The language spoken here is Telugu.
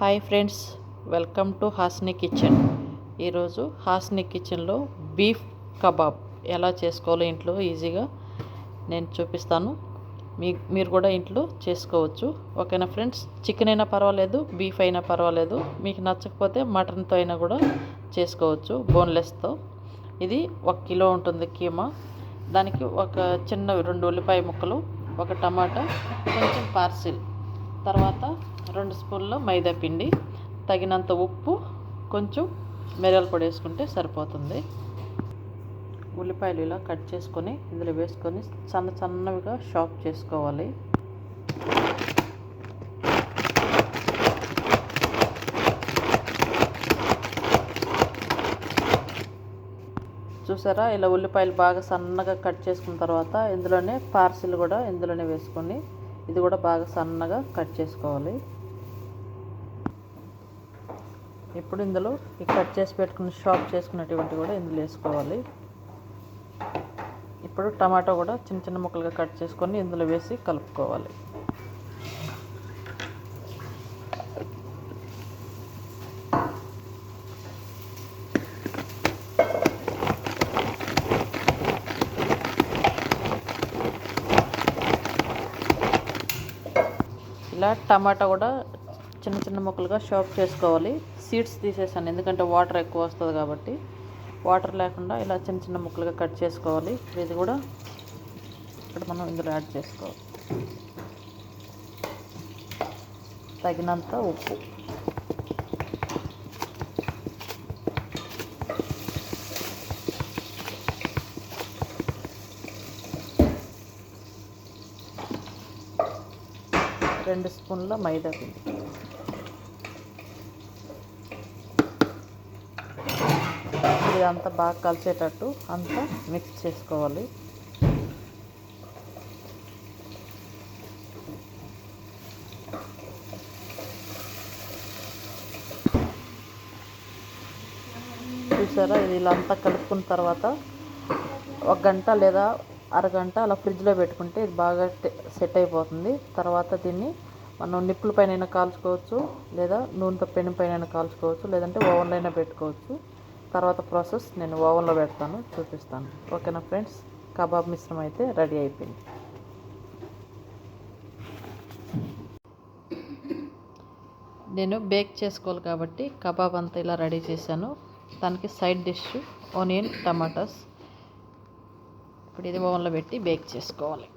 Hi friends welcome to Hasni kitchen. ఈరోజు హాస్ని కిచెన్లో బీఫ్ కబాబ్ ఎలా చేసుకోవాలో ఇంట్లో ఈజీగా నేను చూపిస్తాను. మీ మీరు కూడా ఇంట్లో చేసుకోవచ్చు. ఓకేనా ఫ్రెండ్స్? చికెన్ అయినా పర్వాలేదు బీఫ్ అయినా పర్వాలేదు. మీకు నచ్చకపోతే మటన్తో అయినా కూడా చేసుకోవచ్చు బోన్లెస్తో. ఇది ఒక కిలో ఉంటుంది కీమా. దానికి ఒక చిన్న రెండు ఉల్లిపాయ ముక్కలు ఒక టమాటా కొంచెం పార్సిల్. తర్వాత రెండు స్పూన్లు మైదా పిండి తగినంత ఉప్పు కొంచెం మిరియాల పొడి వేసుకుంటే సరిపోతుంది. ఉల్లిపాయలు ఇలా కట్ చేసుకొని ఇందులో వేసుకొని సన్న సన్నవిగా షాప్ చేసుకోవాలి. చూసారా? ఇలా ఉల్లిపాయలు బాగా సన్నగా కట్ చేసుకున్న తర్వాత ఇందులోనే పార్సిల్ కూడా ఇందులోనే వేసుకొని ఇది కూడా బాగా సన్నగా కట్ చేసుకోవాలి. ఇప్పుడు ఇందులో ఈ కట్ చేసి పెట్టుకున్న షాప్ చేసుకున్నటువంటి కూడా ఇందులో వేసుకోవాలి. ఇప్పుడు టమాటో కూడా చిన్న చిన్న ముక్కలుగా కట్ చేసుకొని ఇందులో వేసి కలుపుకోవాలి. ఇలా టమాటా కూడా చిన్న చిన్న ముక్కలుగా షాప్ చేసుకోవాలి. సీడ్స్ తీసేసాను ఎందుకంటే వాటర్ ఎక్కువ వస్తుంది కాబట్టి. వాటర్ లేకుండా ఇలా చిన్న చిన్న ముక్కలుగా కట్ చేసుకోవాలి. ఇది కూడా ఇక్కడ మనం ఇందులో యాడ్ చేసుకోవాలి. తగినంత ఉప్పు. రెండు స్పూన్ల మైదా పిండి. ఇదంతా బాగా కలిసేటట్టు అంతా మిక్స్ చేసుకోవాలి. చూసారా? ఇది ఇలా అంతా కలుపుకున్న తర్వాత ఒక గంట లేదా అరగంట అలా ఫ్రిడ్జ్లో పెట్టుకుంటే ఇది బాగా సెట్ అయిపోతుంది. తర్వాత దీన్ని మనం నిప్పుల పైన కాల్చుకోవచ్చు లేదా నూనెతో పెను పైన కాల్చుకోవచ్చు లేదంటే ఓవెన్లో అయినా పెట్టుకోవచ్చు. తర్వాత ప్రాసెస్ నేను ఓవెన్లో పెడతాను చూపిస్తాను. ఓకేనా ఫ్రెండ్స్? కబాబ్ మిశ్రమం అయితే రెడీ అయిపోయింది. నేను బేక్ చేసుకోవాలి కాబట్టి కబాబ్ అంతా ఇలా రెడీ చేశాను. దానికి సైడ్ డిష్ ఆనియన్ టమాటాస్. ఇప్పుడు ఇది ఓవెన్లో పెట్టి బేక్ చేసుకోవాలి.